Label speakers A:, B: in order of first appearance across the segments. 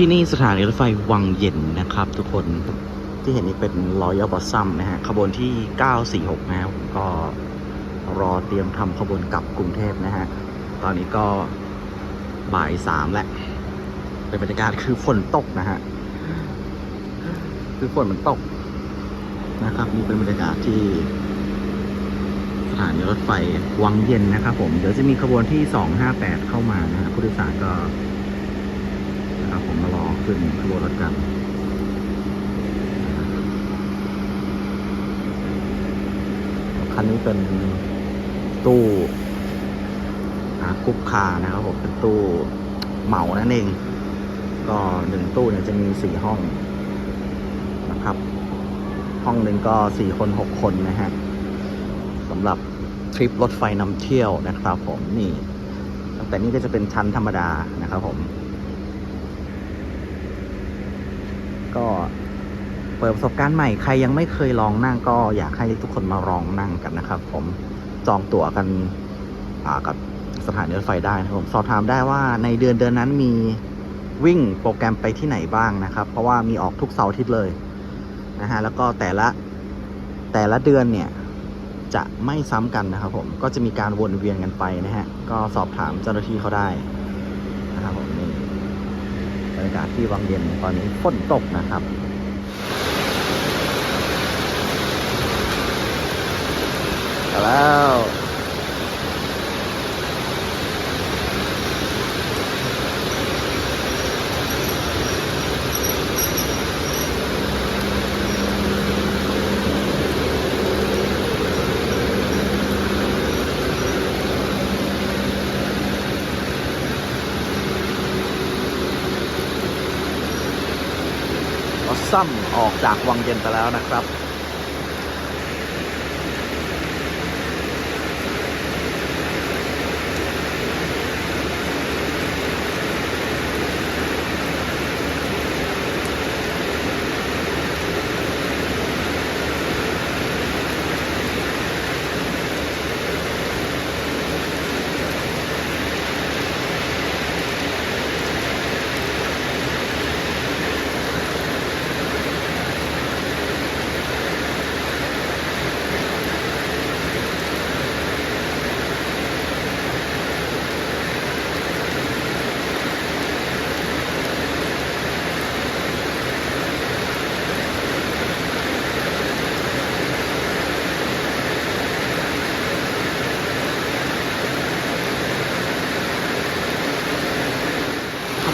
A: ที่นี่สถานีรถไฟวังเย็นนะครับ ทุกคนที่เห็นนี่เป็นรอยบอสซัมนะฮะขบวนที่ 946นะครับก็รอเตรียมทำขบวนกลับกรุงเทพนะฮะ ตอนนี้ก็บ่ายสามแล้วเป็นบรรยากาศคือฝนตกนะฮะ คือฝนมันตกนะครับนี่เป็นบรรยากาศที่สถานีรถไฟวังเย็นนะครับผม เดี๋ยวจะมีขบวนที่ 258 เข้ามานะฮะผู้โดยสารก็ นะครับ ผมมารอขึ้นขบวนรถกันคันนี้เป็นตู้อาคุปคานะครับผมเป็นตู้เหมานั่นเอง ก็หนึ่งตู้เนี่ยจะมีสี่ห้องนะครับ ห้องหนึ่งก็สี่คนหกคนนะฮะสำหรับทริปรถไฟนำเที่ยวนะครับ ผมนี่ ตั้งแต่นี้ก็จะเป็นชั้นธรรมดานะครับผม ก็เปิดประสบการณ์ใหม่ใครยังไม่เคยลองนั่งก็อยากให้ทุกคนมาลองนั่งกันนะครับ ผมจองตั๋วกันอ่ากับสถานีรถไฟได้นะครับผมสอบถามได้ว่าในเดือนเดือนนั้นมีวิ่งโปรแกรมไปที่ไหนบ้างนะครับ เพราะว่ามีออกทุกเสาร์อาทิตย์เลยนะฮะแล้วก็แต่ละแต่ละเดือนเนี่ยจะไม่ซ้ำกันนะครับ ผมก็จะมีการวนเวียนกันไปนะฮะก็สอบถามเจ้าหน้าที่เขาได้นะครับผมนี่ บรรยากาศที่วังเย็นตอนนี้ฝนตกนะครับแล้ว ซัมออกจากวังเย็นไปแล้วนะครับ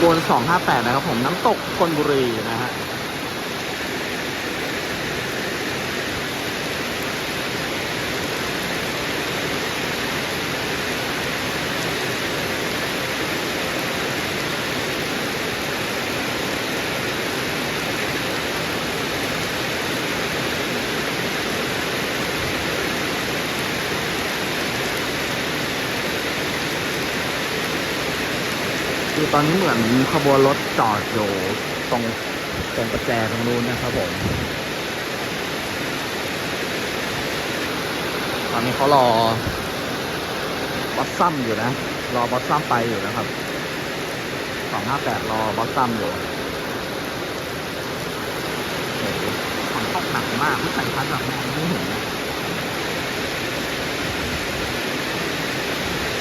A: วน258 นะครับผมน้ำตกคนบุรีนะฮะ คือตอนนี้เหมือนขบวนรถจอดอยู่ตรงตรงประแจตรงนู้นนะครับผมตอนนี้เขารอบอสซัมอยู่นะ รอบอสซัมไปอยู่นะครับสองห้าแปดรอบอสซัมอยู่หฝนตกหนักมากไม่ใส่พัดแบบมองไม่เห็นนะ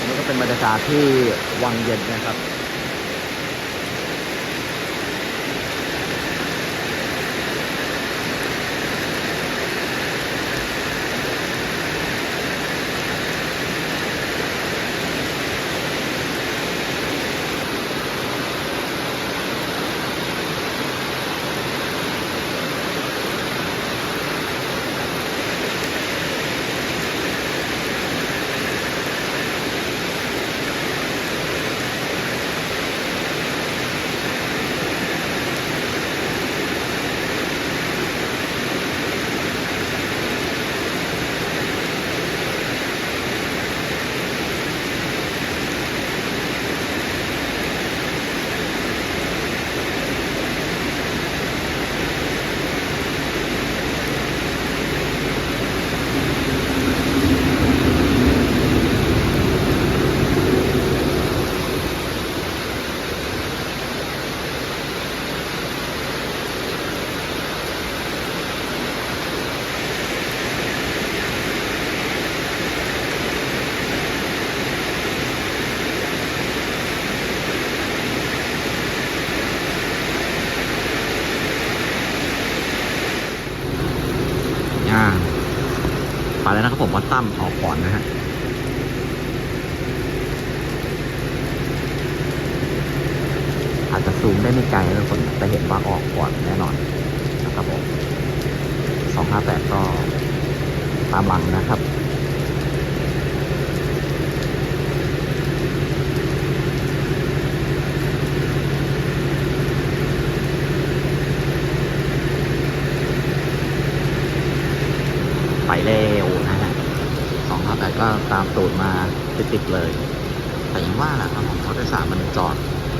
A: นนี้ก็เป็นบรรยากาศที่วังเย็นนะครับ แล้วนะครับผมว่าตั้มออกก่อนนะฮะอาจจะซูมได้ไม่ไกลนะทุกคนแต่เห็นว่าออกก่อนแน่นอนนะครับผมสองห้าแปดก็ตามหลังนะครับ ไปเร็วนะฮะสองห้าแปดก็ตามตูดมาติดๆเลย แต่ยังว่าแหละครับผมรถโดยสารมันจอด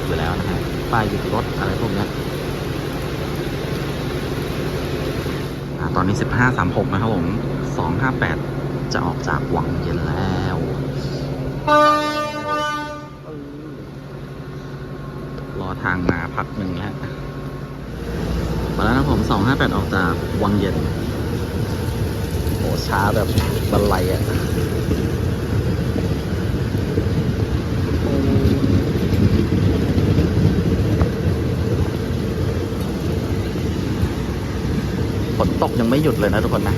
A: อยู่แล้วนะฮะป้ายหยุดรถอะไรพวกนี้ตอนนี้สิบห้าสามหกนะครับผมสองห้าแปดจะออกจากวังเย็นแล้วรอทางมาพักหนึ่งแล้วมาแล้วนะผมสองห้าแปดออกจากวังเย็น ช้าแบบบันไลอะฝนตกยังไม่หยุดเลยนะทุกคนนะ